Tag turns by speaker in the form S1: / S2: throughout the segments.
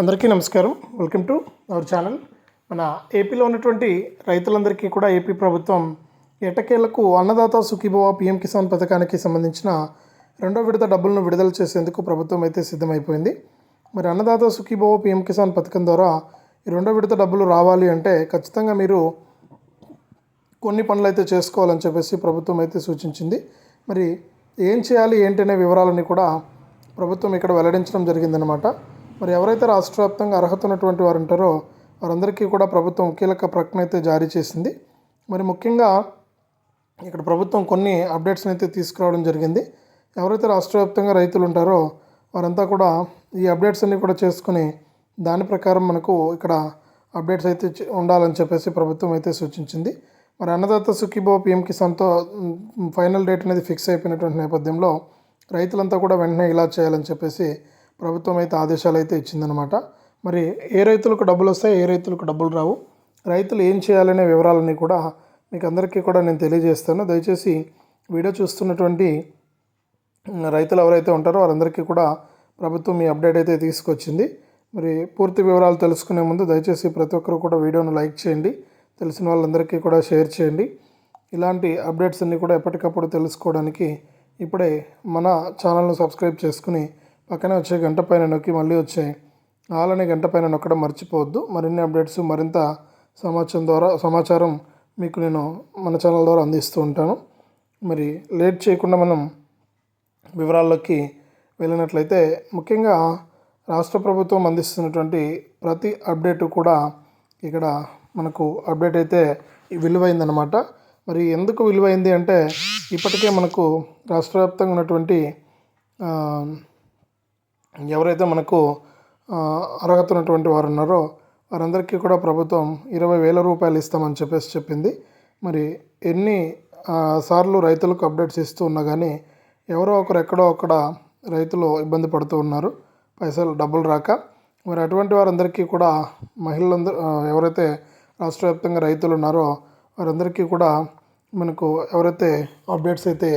S1: అందరికీ నమస్కారం. Welcome to our channel మన ఏపీలో ఉన్నటువంటి రైతులందరికీ కూడా ఏపీ ప్రభుత్వం ఎటకేలకు అన్నదాత సుఖీభవ పిఎం కిసాన్ పథకానికి సంబంధించిన రెండో విడత డబ్బులను విడుదల చేసేందుకు ప్రభుత్వం అయితే సిద్ధమైపోయింది. మరి అన్నదాత సుఖీభవ పిఎం కిసాన్ పథకం ద్వారా ఈ రెండో విడత డబ్బులు రావాలి అంటే ఖచ్చితంగా మీరు కొన్ని పనులు అయితే చేసుకోవాలని చెప్పేసి ప్రభుత్వం అయితే సూచించింది. మరి ఏం చేయాలి ఏంటనే వివరాలన్నీ కూడా ప్రభుత్వం ఇక్కడ వెల్లడించడం జరిగిందనమాట మరి ఎవరైతే రాష్ట్ర వ్యాప్తంగా అర్హత ఉన్నటువంటి వారు ఉంటారో వారందరికీ కూడా ప్రభుత్వం కీలక ప్రకటన అయితే జారీ చేసింది. మరి ముఖ్యంగా ఇక్కడ ప్రభుత్వం కొన్ని అప్డేట్స్ని అయితే తీసుకురావడం జరిగింది. ఎవరైతే రాష్ట్ర వ్యాప్తంగా రైతులు ఉంటారో వారంతా కూడా ఈ అప్డేట్స్ అన్నీ కూడా చేసుకుని దాని ప్రకారం మనకు ఇక్కడ అప్డేట్స్ అయితే ఉండాలని చెప్పేసి ప్రభుత్వం అయితే సూచించింది. మరి అన్నదాత సుఖీబో పిఎం కిసాన్తో ఫైనల్ డేట్ అనేది ఫిక్స్ అయిపోయినటువంటి నేపథ్యంలో రైతులంతా కూడా వెంటనే ఇలా చేయాలని చెప్పేసి ప్రభుత్వం అయితే ఆదేశాలు అయితే ఇచ్చిందనమాట మరి ఏ రైతులకు డబ్బులు వస్తాయి ఏ రైతులకు డబ్బులు రావు. రైతులు ఏం చేయాలనే వివరాలన్నీ కూడా మీకు అందరికీ కూడా నేను తెలియజేస్తాను. దయచేసి వీడియో చూస్తున్నటువంటి రైతులు ఎవరైతే ఉంటారో వారందరికీ కూడా ప్రభుత్వం ఈ అప్డేట్ అయితే తీసుకొచ్చింది. మరి పూర్తి వివరాలు తెలుసుకునే ముందు దయచేసి ప్రతి ఒక్కరు కూడా వీడియోను లైక్ చేయండి. తెలిసిన వాళ్ళందరికీ కూడా షేర్ చేయండి. ఇలాంటి అప్డేట్స్ అన్నీ కూడా ఎప్పటికప్పుడు తెలుసుకోవడానికి ఇప్పుడే మన ఛానల్ను సబ్స్క్రైబ్ చేసుకుని పక్కనే వచ్చే గంట పైన నొక్కి మళ్ళీ వచ్చే ఆలనే గంట పైన నొక్కడం మర్చిపోవద్దు. మరిన్ని అప్డేట్స్ మరింత సమాచారం ద్వారా సమాచారం మీకు నేను మన ఛానల్ ద్వారా అందిస్తూ ఉంటాను. మరి లేట్ చేయకుండా మనం వివరాల్లోకి వెళ్ళినట్లయితే ముఖ్యంగా రాష్ట్ర ప్రభుత్వం అందిస్తున్నటువంటి ప్రతి అప్డేట్ కూడా ఇక్కడ మనకు అప్డేట్ అయితే విలువైందనమాట మరి ఎందుకు విలువైంది అంటే ఇప్పటికే మనకు రాష్ట్ర వ్యాప్తంగా ఉన్నటువంటి ఎవరైతే మనకు అర్హత ఉన్నటువంటి వారు ఉన్నారో వారందరికీ కూడా ప్రభుత్వం ఇరవై వేల రూపాయలు ఇస్తామని చెప్పేసి చెప్పింది. మరి ఎన్ని సార్లు రైతులకు అప్డేట్స్ ఇస్తూ ఉన్నా కానీ ఎవరో ఒకరు ఎక్కడో అక్కడ రైతులు ఇబ్బంది పడుతూ ఉన్నారు. పైసలు డబ్బులు రాక. మరి అటువంటి వారందరికీ కూడా మహిళలందరూ ఎవరైతే రాష్ట్ర వ్యాప్తంగా రైతులు ఉన్నారో వారందరికీ కూడా మనకు ఎవరైతే అప్డేట్స్ అయితే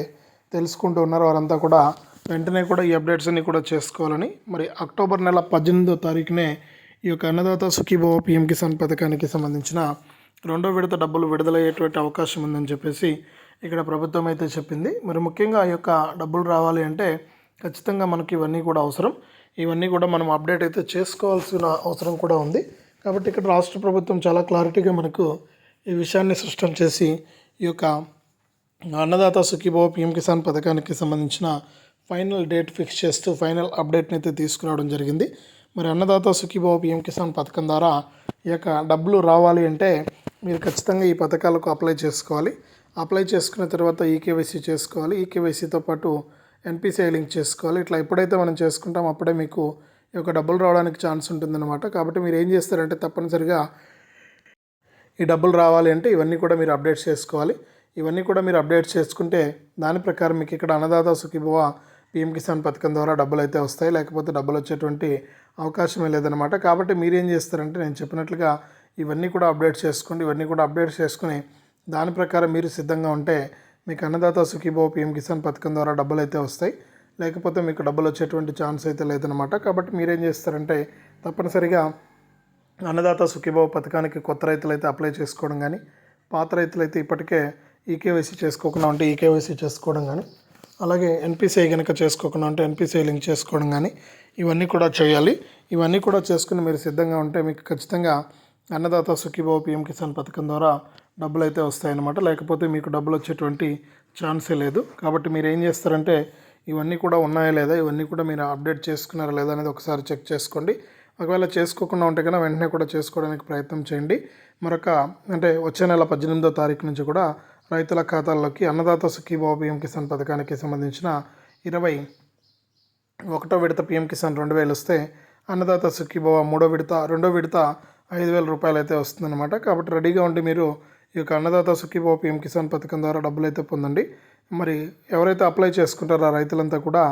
S1: తెలుసుకుంటూ ఉన్నారో వారంతా కూడా వెంటనే కూడా ఈ అప్డేట్స్ అన్ని కూడా చేసుకోవాలని. మరి అక్టోబర్ నెల పద్దెనిమిదో తారీఖునే ఈ యొక్క అన్నదాత సుఖీభవ పిఎం కిసాన్ పథకానికి సంబంధించిన రెండో విడత డబ్బులు విడుదలయ్యేటువంటి అవకాశం ఉందని చెప్పేసి ఇక్కడ ప్రభుత్వం అయితే చెప్పింది. మరి ముఖ్యంగా ఈ యొక్క డబ్బులు రావాలి అంటే ఖచ్చితంగా మనకి ఇవన్నీ కూడా అవసరం. ఇవన్నీ కూడా మనం అప్డేట్ అయితే చేసుకోవాల్సిన అవసరం కూడా ఉంది. కాబట్టి ఇక్కడ రాష్ట్ర ప్రభుత్వం చాలా క్లారిటీగా మనకు ఈ విషయాన్ని స్పష్టం చేసి ఈ యొక్క అన్నదాత సుఖీభవ పిఎం కిసాన్ పథకానికి సంబంధించిన ఫైనల్ డేట్ ఫిక్స్ చేస్తూ ఫైనల్ అప్డేట్ని అయితే తీసుకురావడం జరిగింది. మరి అన్నదాత సుఖీభవ పిఎం కిసాన్ పథకం ద్వారా ఈ యొక్క డబ్బులు రావాలి అంటే మీరు ఖచ్చితంగా ఈ పథకాలకు అప్లై చేసుకోవాలి. అప్లై చేసుకున్న తర్వాత ఈకేవైసీ చేసుకోవాలి. ఈకేవైసీతో పాటు ఎన్పిసిఐ లింక్ చేసుకోవాలి. ఇట్లా ఎప్పుడైతే మనం చేసుకుంటాం అప్పుడే మీకు ఈ యొక్క డబ్బులు రావడానికి ఛాన్స్ ఉంటుందన్నమాట. కాబట్టి మీరు ఏం చేస్తారంటే తప్పనిసరిగా ఈ డబ్బులు రావాలి అంటే ఇవన్నీ కూడా మీరు అప్డేట్ చేసుకోవాలి. ఇవన్నీ కూడా మీరు అప్డేట్ చేసుకుంటే దాని ప్రకారం మీకు ఇక్కడ అన్నదాత సుఖీభవ పిఎం కిసాన్ పథకం ద్వారా డబ్బులు అయితే వస్తాయి లేకపోతే డబ్బులు వచ్చేటువంటి అవకాశమే లేదనమాట కాబట్టి మీరు ఏం చేస్తారంటే నేను చెప్పినట్లుగా ఇవన్నీ కూడా అప్డేట్ చేసుకోండి ఇవన్నీ కూడా అప్డేట్ చేసుకుని దాని ప్రకారం మీరు సిద్ధంగా ఉంటే మీకు అన్నదాత సుఖీభవ పిఎం కిసాన్ పథకం ద్వారా డబ్బులు అయితే వస్తాయి లేకపోతే మీకు డబ్బులు వచ్చేటువంటి ఛాన్స్ అయితే లేదనమాట కాబట్టి మీరేం చేస్తారంటే తప్పనిసరిగా అన్నదాత సుఖీభావ పథకానికి కొత్త రైతులు అయితే అప్లై చేసుకోవడం కానీ పాత రైతులు అయితే ఇప్పటికే ఈకేవైసీ చేసుకోకుండా ఉంటే ఈకేవైసీ చేసుకోవడం కానీ అలాగే ఎన్పిసిఐ కనుక చేసుకోకుండా ఉంటే ఎన్పిసిఐ లింక్ చేసుకోవడం కానీ ఇవన్నీ కూడా చేయాలి. ఇవన్నీ కూడా చేసుకుని మీరు సిద్ధంగా ఉంటే మీకు ఖచ్చితంగా అన్నదాత సుఖీభావ పిఎం కిసాన్ పథకం ద్వారా డబ్బులు అయితే వస్తాయన్నమాట. లేకపోతే మీకు డబ్బులు వచ్చేటువంటి ఛాన్సే లేదు. కాబట్టి మీరు ఏం చేస్తారంటే ఇవన్నీ కూడా ఉన్నాయా లేదా ఇవన్నీ కూడా మీరు అప్డేట్ చేసుకున్నారా లేదా అనేది ఒకసారి చెక్ చేసుకోండి. ఒకవేళ చేసుకోకుండా ఉంటే కన్నా వెంటనే కూడా చేసుకోవడానికి ప్రయత్నం చేయండి. మరొక అంటే వచ్చే నెల పద్దెనిమిదో తారీఖు నుంచి కూడా రైతుల ఖాతాల్లోకి అన్నదాత సుఖీభావ పిఎం కిసాన్ పథకానికి సంబంధించిన ఇరవై ఒకటో విడత పిఎం కిసాన్ రెండు వేలు వస్తే అన్నదాత సుఖీభావ మూడో విడత రెండో విడత ఐదు వేల రూపాయలు అయితే వస్తుందన్నమాట. కాబట్టి రెడీగా ఉండి మీరు ఈ యొక్క అన్నదాత సుఖీభావ పిఎం కిసాన్ పథకం ద్వారా డబ్బులు అయితే పొందండి. మరి ఎవరైతే అప్లై చేసుకుంటారో ఆ రైతులంతా కూడా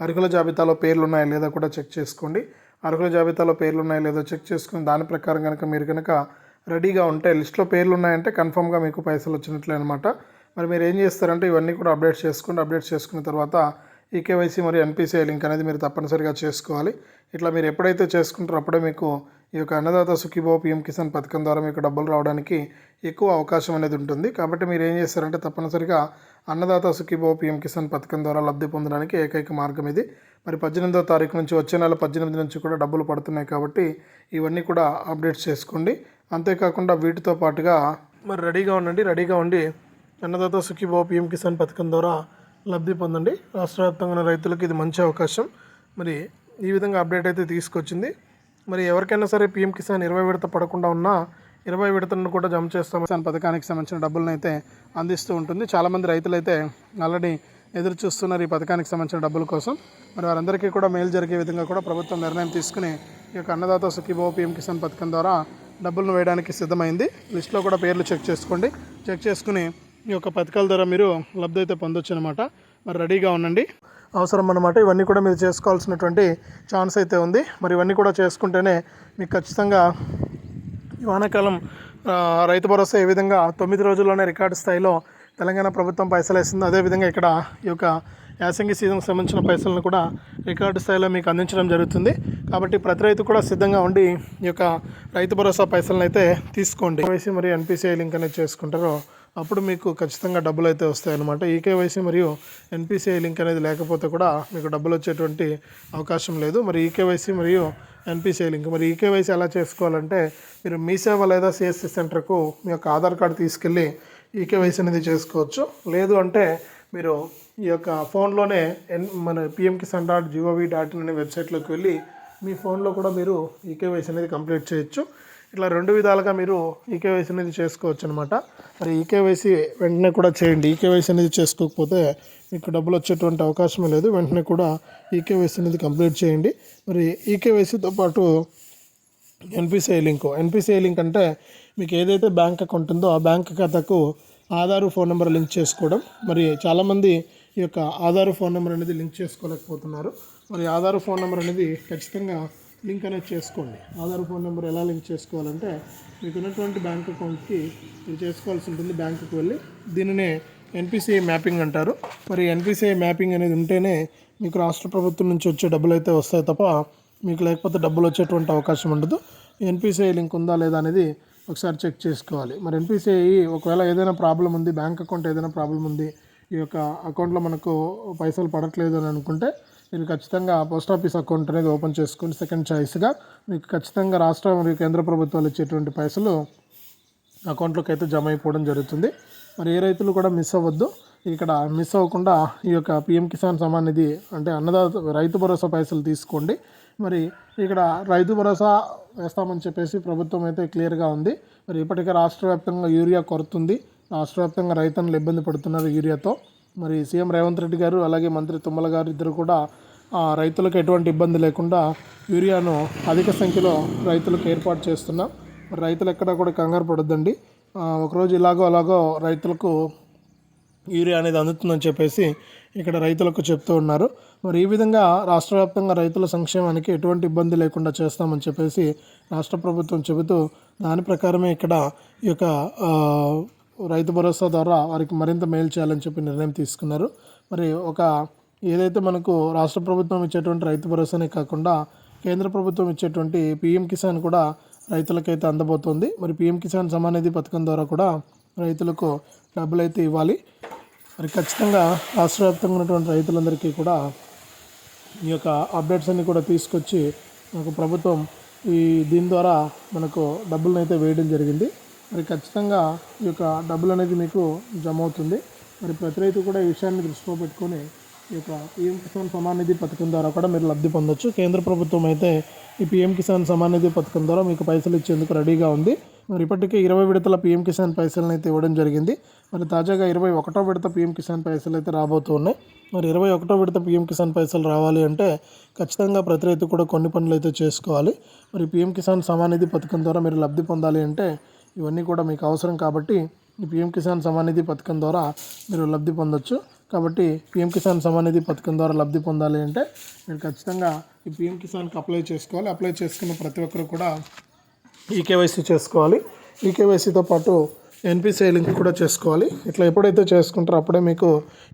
S1: అర్హుల జాబితాలో పేర్లు ఉన్నాయా లేదా కూడా చెక్ చేసుకోండి. అర్హుల జాబితాలో పేర్లు ఉన్నాయా లేదో చెక్ చేసుకుని దాని ప్రకారం కనుక మీరు కనుక రెడీగా ఉంటే లిస్ట్లో పేర్లు ఉన్నాయంటే కన్ఫామ్గా మీకు పైసలు వచ్చినట్లే అనమాట మరి మీరు ఏం చేస్తారంటే ఇవన్నీ కూడా అప్డేట్ చేసుకోండి. అప్డేట్ చేసుకున్న తర్వాత ఈ కేవైసీ మరియు ఎన్పిసిఐ లింక్ అనేది మీరు తప్పనిసరిగా చేసుకోవాలి. ఇట్లా మీరు ఎప్పుడైతే చేసుకుంటారో అప్పుడే మీకు ఈ యొక్క అన్నదాత సుఖీభావ పిఎం కిసాన్ పథకం ద్వారా మీకు డబ్బులు రావడానికి ఎక్కువ అవకాశం అనేది ఉంటుంది. కాబట్టి మీరు ఏం చేస్తారంటే తప్పనిసరిగా అన్నదాత సుఖీభావ పిఎం కిసాన్ పథకం ద్వారా లబ్ధి పొందడానికి ఏకైక మార్గం ఇది. మరి పద్దెనిమిదో తారీఖు నుంచి వచ్చే నెల పద్దెనిమిది నుంచి కూడా డబ్బులు పడుతున్నాయి కాబట్టి ఇవన్నీ కూడా అప్డేట్ చేసుకోండి. అంతేకాకుండా వీటితో పాటుగా మరి రెడీగా ఉండండి రెడీగా ఉండి అన్నదాత సుఖీభావ పిఎం కిసాన్ పథకం ద్వారా లబ్ధి పొందండి. రాష్ట్ర వ్యాప్తంగా ఉన్న రైతులకు ఇది మంచి అవకాశం. మరి ఈ విధంగా అప్డేట్ అయితే తీసుకొచ్చింది. మరి ఎవరికైనా సరే పిఎం కిసాన్ ఇరవై విడత పడకుండా ఉన్నా ఇరవై విడతలను కూడా జమ చేస్తాం. కిసాన్ పథకానికి సంబంధించిన డబ్బులను అయితే అందిస్తూ ఉంటుంది. చాలామంది రైతులు అయితే ఆల్రెడీ ఎదురు చూస్తున్నారు ఈ పథకానికి సంబంధించిన డబ్బుల కోసం. మరి వారందరికీ కూడా మేలు జరిగే విధంగా కూడా ప్రభుత్వం నిర్ణయం తీసుకుని ఈ యొక్క అన్నదాత సుఖీభావ పిఎం కిసాన్ పథకం ద్వారా డబ్బులను వేయడానికి సిద్ధమైంది. లిస్ట్లో కూడా పేర్లు చెక్ చేసుకోండి. చెక్ చేసుకుని ఈ యొక్క పథకాల ద్వారా మీరు లబ్ధి అయితే పొందొచ్చు అనమాట మరి రెడీగా ఉండండి. అవసరం అన్నమాట. ఇవన్నీ కూడా మీరు చేసుకోవాల్సినటువంటి ఛాన్స్ అయితే ఉంది. మరి ఇవన్నీ కూడా చేసుకుంటేనే మీకు ఖచ్చితంగా ఈ వానాకాలం రైతు భరోసా ఏ విధంగా తొమ్మిది రోజుల్లోనే రికార్డు స్థాయిలో తెలంగాణ ప్రభుత్వం పైసలు వేసింది అదేవిధంగా ఇక్కడ ఈ యొక్క యాసంగి సీజన్కి సంబంధించిన పైసలను కూడా రికార్డు స్థాయిలో మీకు అందించడం జరుగుతుంది. కాబట్టి ప్రతి రైతు కూడా సిద్ధంగా ఉండి ఈ యొక్క రైతు భరోసా పైసలను అయితే తీసుకోండి. కేవైసీ మరియు ఎన్పిసిఐ లింక్ అనేది చేసుకుంటారో అప్పుడు మీకు ఖచ్చితంగా డబ్బులు అయితే వస్తాయి అన్నమాట ఈకేవైసీ మరియు ఎన్పిసిఐ లింక్ అనేది లేకపోతే కూడా మీకు డబ్బులు వచ్చేటువంటి అవకాశం లేదు. మరి ఈకేవైసీ మరియు ఎన్పిసిఐ లింక్ మరి ఈకేవైసీ ఎలా చేసుకోవాలంటే మీరు మీ సేవ లేదా సిఎస్సి సెంటర్కు మీ యొక్క ఆధార్ కార్డు తీసుకెళ్ళి ఈకేవైసీ అనేది చేసుకోవచ్చు. లేదు అంటే మీరు ఈ యొక్క ఫోన్లోనే ఎన్ మన PM Kisan dot G O V dot in అనే వెబ్సైట్లోకి వెళ్ళి మీ ఫోన్లో కూడా మీరు ఈకేవైసీ అనేది కంప్లీట్ చేయొచ్చు. ఇట్లా రెండు విధాలుగా మీరు ఈకేవైసీ అనేది చేసుకోవచ్చు అనమాట మరి ఈకేవైసీ వెంటనే కూడా చేయండి. ఈకేవైసీ అనేది చేసుకోకపోతే మీకు డబ్బులు వచ్చేటువంటి అవకాశమే లేదు. వెంటనే కూడా ఈకేవైసీ అనేది కంప్లీట్ చేయండి. మరి ఈకేవైసీతో పాటు ఎన్పిసిఐ లింక్. ఎన్పిసిఐ లింక్ అంటే మీకు ఏదైతే బ్యాంక్ అకౌంట్ ఉందో ఆ బ్యాంక్ ఖాతాకు ఆధార్ ఫోన్ నెంబర్ లింక్ చేసుకోవడం. మరి చాలామంది ఈ యొక్క ఆధార్ ఫోన్ నెంబర్ అనేది లింక్ చేసుకోలేకపోతున్నారు. మరి ఆధార్ ఫోన్ నెంబర్ అనేది ఖచ్చితంగా లింక్ అనేది చేసుకోండి. ఆధార్ ఫోన్ నెంబర్ ఎలా లింక్ చేసుకోవాలంటే మీకు ఉన్నటువంటి బ్యాంక్ అకౌంట్కి మీరు చేసుకోవాల్సి ఉంటుంది. బ్యాంకుకి వెళ్ళి దీనినే ఎన్పిసిఐ మ్యాపింగ్ అంటారు. మరి ఎన్పిసిఐ మ్యాపింగ్ అనేది ఉంటేనే మీకు రాష్ట్ర ప్రభుత్వం నుంచి వచ్చే డబ్బులు అయితే వస్తాయి తప్ప మీకు లేకపోతే డబ్బులు వచ్చేటువంటి అవకాశం ఉండదు. ఎన్పిసిఐ లింక్ ఉందా లేదా అనేది ఒకసారి చెక్ చేసుకోవాలి. మరి ఎన్పిసిఐ ఒకవేళ ఏదైనా ప్రాబ్లం ఉంది బ్యాంక్ అకౌంట్ ఏదైనా ప్రాబ్లం ఉంది ఈ యొక్క అకౌంట్లో మనకు పైసలు పడట్లేదు అని అనుకుంటే మీరు ఖచ్చితంగా పోస్ట్ ఆఫీస్ అకౌంట్ అనేది ఓపెన్ చేసుకుని సెకండ్ చాయిస్గా మీకు ఖచ్చితంగా రాష్ట్ర మరియు కేంద్ర ప్రభుత్వాలు ఇచ్చేటువంటి పైసలు అకౌంట్లోకి అయితే జమ అయిపోవడం జరుగుతుంది. మరి ఏ రైతులు కూడా మిస్ అవ్వద్దు. ఇక్కడ మిస్ అవ్వకుండా ఈ యొక్క పిఎం కిసాన్ సమాన్ నిధి అంటే అన్నదాత రైతు భరోసా పైసలు తీసుకోండి. మరి ఇక్కడ రైతు భరోసా వేస్తామని చెప్పేసి ప్రభుత్వం అయితే క్లియర్గా ఉంది. మరి ఇప్పటికే రాష్ట్ర వ్యాప్తంగా యూరియా కొరతుంది. రాష్ట్ర వ్యాప్తంగా రైతన్నులు ఇబ్బంది పడుతున్నారు యూరియాతో. మరి సీఎం రేవంత్ రెడ్డి గారు అలాగే మంత్రి తుమ్మల గారు ఇద్దరు కూడా రైతులకు ఎటువంటి ఇబ్బంది లేకుండా యూరియాను అధిక సంఖ్యలో రైతులకు ఏర్పాటు చేస్తున్నాం. మరి రైతులు ఎక్కడ కూడా కంగారు పడొద్దండి. ఒకరోజు ఇలాగో అలాగో రైతులకు యూరియా అనేది అందుతుందని చెప్పేసి ఇక్కడ రైతులకు చెప్తూ ఉన్నారు. మరి ఈ విధంగా రాష్ట్ర వ్యాప్తంగా రైతుల సంక్షేమానికి ఎటువంటి ఇబ్బంది లేకుండా చేస్తామని చెప్పేసి రాష్ట్ర ప్రభుత్వం చెబుతూ దాని ప్రకారమే ఇక్కడ ఈ యొక్క రైతు భరోసా ద్వారా వారికి మరింత మేలు చేయాలని చెప్పి నిర్ణయం తీసుకున్నారు. మరి ఒక ఏదైతే మనకు రాష్ట్ర ప్రభుత్వం ఇచ్చేటువంటి రైతు భరోసానే కాకుండా కేంద్ర ప్రభుత్వం ఇచ్చేటువంటి పిఎం కిసాన్ కూడా రైతులకైతే అందబోతోంది. మరి పిఎం కిసాన్ సమానిధి పథకం ద్వారా కూడా రైతులకు డబ్బులు అయితే ఇవ్వాలి. మరి ఖచ్చితంగా రాష్ట్ర వ్యాప్తంగా ఉన్నటువంటి రైతులందరికీ కూడా ఈ యొక్క అప్డేట్స్ అన్నీ కూడా తీసుకొచ్చి మనకు ప్రభుత్వం ఈ దీని ద్వారా మనకు డబ్బులను అయితే వేయడం జరిగింది. మరి ఖచ్చితంగా ఈ యొక్క డబ్బులు అనేది మీకు జమ అవుతుంది. మరి ప్రతి రైతు కూడా ఈ విషయాన్ని దృష్టిలో పెట్టుకొని ఈ యొక్క పిఎం కిసాన్ సమాన్ నిధి పథకం ద్వారా కూడా మీరు లబ్ధి పొందొచ్చు. కేంద్ర ప్రభుత్వం అయితే ఈ పిఎం కిసాన్ సమాన్ నిధి పథకం ద్వారా మీకు పైసలు ఇచ్చేందుకు రెడీగా ఉంది. మరి ఇప్పటికే ఇరవై విడతల పిఎం కిసాన్ పైసలను అయితే ఇవ్వడం జరిగింది. మరి తాజాగా ఇరవై ఒకటో విడత పిఎం కిసాన్ పైసలు అయితే రాబోతున్నాయి. మరి ఇరవై ఒకటో విడత పిఎం కిసాన్ పైసలు రావాలి అంటే ఖచ్చితంగా ప్రతి రైతు కూడా కొన్ని పనులు అయితే చేసుకోవాలి. మరి పిఎం కిసాన్ సమానిధి పథకం ద్వారా మీరు లబ్ధి పొందాలి అంటే ఇవన్నీ కూడా మీకు అవసరం కాబట్టి ఈ పిఎం కిసాన్ సమానిధి పథకం ద్వారా మీరు లబ్ధి పొందొచ్చు. కాబట్టి పిఎం కిసాన్ సమానిధి పథకం ద్వారా లబ్ధి పొందాలి అంటే మీరు ఖచ్చితంగా ఈ పిఎం కిసాన్కి అప్లై చేసుకోవాలి. అప్లై చేసుకున్న ప్రతి ఒక్కరు కూడా ఈకేవైసీ చేసుకోవాలి. ఈకేవైసీతో పాటు ఎన్పిసిఐ లింక్ కూడా చేసుకోవాలి. ఇట్లా ఎప్పుడైతే చేసుకుంటారో అప్పుడే మీకు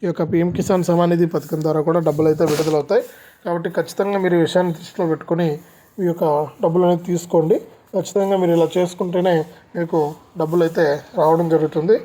S1: ఈ యొక్క పిఎం కిసాన్ సమానిధి పథకం ద్వారా కూడా డబ్బులు అయితే విడుదలవుతాయి. కాబట్టి ఖచ్చితంగా మీరు ఈ విషయాన్ని దృష్టిలో పెట్టుకొని మీ యొక్క డబ్బులు అనేది తీసుకోండి. ఖచ్చితంగా మీరు ఇలా చేసుకుంటేనే మీకు డబ్బులు అయితే రావడం జరుగుతుంది.